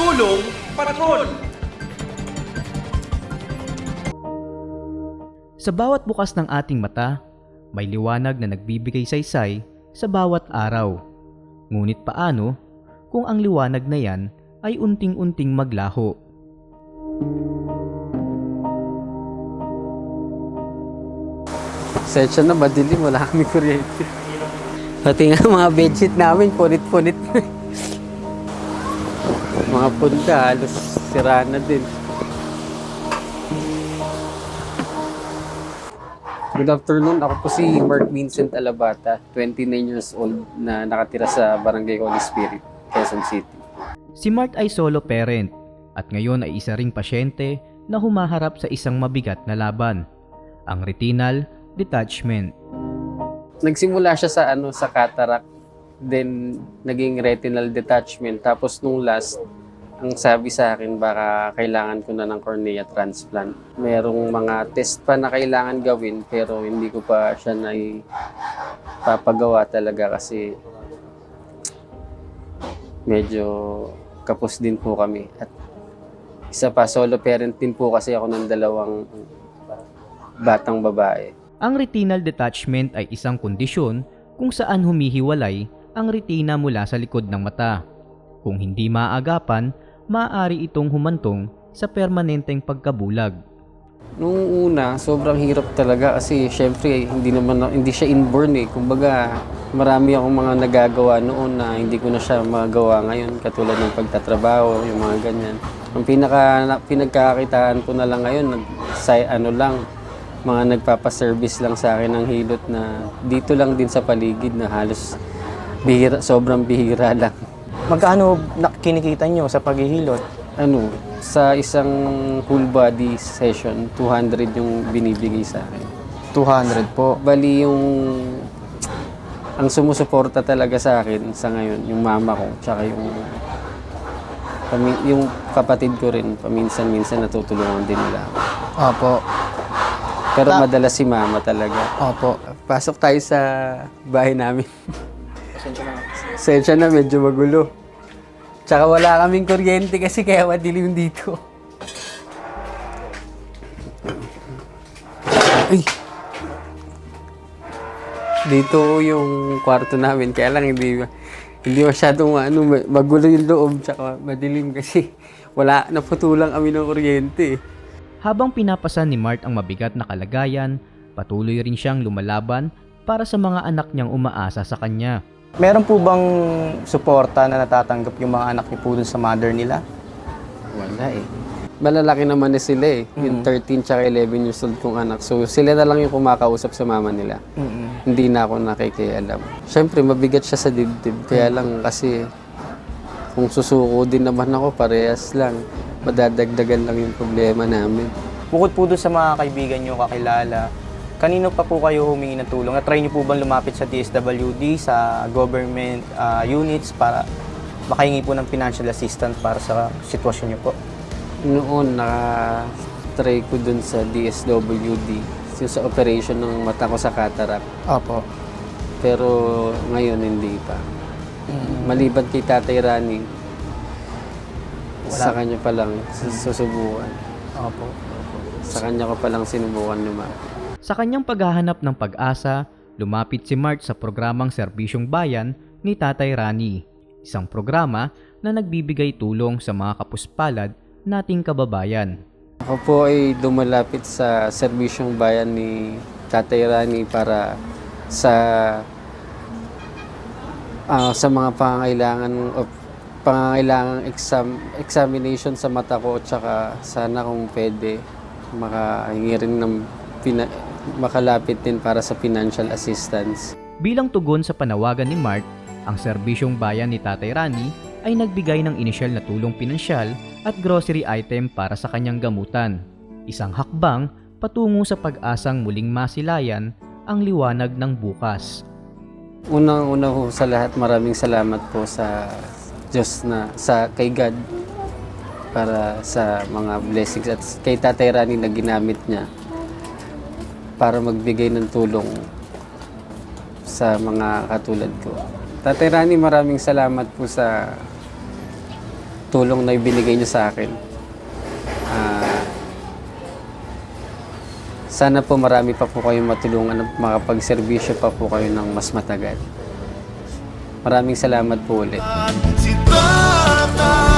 Tulong Patrol! Sa bawat bukas ng ating mata, may liwanag na nagbibigay saysay sa bawat araw. Ngunit paano kung ang liwanag na yan ay unting-unting maglaho? Sensya na, madilim. Wala kami kuryente. Pati nga mga bedsheet namin, punit-punit na. mga punta, halos sira na din. Good afternoon. Ako po si Mark Vincent Alabata, 29 years old na nakatira sa Barangay Holy Spirit, Quezon City. Si Mark ay solo parent at ngayon ay isa ring pasyente na humaharap sa isang mabigat na laban, ang retinal detachment. nagsimula siya sa ano sa cataract then naging retinal detachment tapos nung last ang sabi sa akin baka kailangan ko na ng cornea transplant. Merong mga test pa na kailangan gawin pero hindi ko pa siya na papagawa talaga kasi medyo kapos din po kami at isa pa solo parent din po kasi ako ng dalawang batang babae. Ang retinal detachment ay isang kondisyon kung saan humihiwalay ang retina mula sa likod ng mata. Kung hindi maagapan, maaari itong humantong sa permanenteng pagkabulag. Nung una, sobrang hirap talaga kasi syempre hindi naman na- hindi siya inborn eh. Kumbaga, marami akong mga nagagawa noon na hindi ko na siya magawa ngayon katulad ng pagtatrabaho, yung mga ganyan. Ang pinaka na, pinagkakakitaan ko na lang ngayon, nag, ano lang, mga nagpapaservice lang sa akin ng hilot na dito lang din sa paligid na halos bihira, sobrang bihira lang. Magkano na- kinikita nyo sa paghihilot? Ano, sa isang full body session, 200 yung binibigay sa akin. 200 po. Bali yung ang sumusuporta talaga sa akin sa ngayon, yung mama ko, tsaka yung pami- yung kapatid ko rin, paminsan-minsan natutulungan din nila ako. Opo. Pero Ta- madalas si mama talaga. Opo. Pasok tayo sa bahay namin. Sensya na, medyo magulo. Tsaka wala kaming kuryente kasi kaya madilim dito. Ay! Dito yung kwarto namin, kaya lang hindi hindi masyadong ano, magulo yung loob tsaka madilim kasi wala naputulang kami ng kuryente. Habang pinapasan ni Mart ang mabigat na kalagayan, patuloy rin siyang lumalaban para sa mga anak niyang umaasa sa kanya. Meron po bang suporta na natatanggap yung mga anak niyo po dun sa mother nila? Wala eh. Malalaki naman na sila eh. Yung 13 tsaka 11 years old kong anak. So sila na lang yung kumakausap sa mama nila. mm Hindi na ako nakikialam. Siyempre, mabigat siya sa dibdib. Kaya lang kasi kung susuko din naman ako, parehas lang. Madadagdagan lang yung problema namin. Bukod po dun sa mga kaibigan nyo, kakilala, kanino pa po kayo humingi ng tulong? Na-try nyo po bang lumapit sa DSWD, sa government ah, units para makahingi po ng financial assistance para sa sitwasyon nyo po? Noon, naka-try ko dun sa DSWD. Yung sa operation ng mata ko sa cataract. Opo. Pero ngayon, hindi pa. Maliban kay Tatay Rani, sa kanya pa lang sus- susubukan. Opo. Sa kanya ko pa lang sinubukan naman. Sa kanyang paghahanap ng pag-asa, lumapit si Mart sa programang Serbisyong Bayan ni Tatay Rani, isang programa na nagbibigay tulong sa mga kapuspalad nating kababayan. Ako po ay dumalapit sa serbisyong bayan ni Tatay Rani para sa ah, sa mga pangangailangan o pangangailangang exam, examination sa mata ko tsaka sana kung pwede makahingi rin ng pina- makalapit din para sa financial assistance. Bilang tugon sa panawagan ni Mart, ang Serbisyong Bayan ni Tatay Rani ay nagbigay ng inisyal na tulong pinansyal at grocery item para sa kanyang gamutan. Isang hakbang patungo sa pag-asang muling masilayan ang liwanag ng bukas. Unang-una ho sa lahat, maraming salamat po sa Diyos na sa kay God para sa mga blessings at kay Tatay Rani na ginamit niya para magbigay ng tulong sa mga katulad ko. Tatay Rani, maraming salamat po sa tulong na ibinigay niyo sa akin. Ah, sana po marami pa po kayong matulungan at makapagserbisyo pa po kayo ng mas matagal. Maraming salamat po ulit. Si Tatay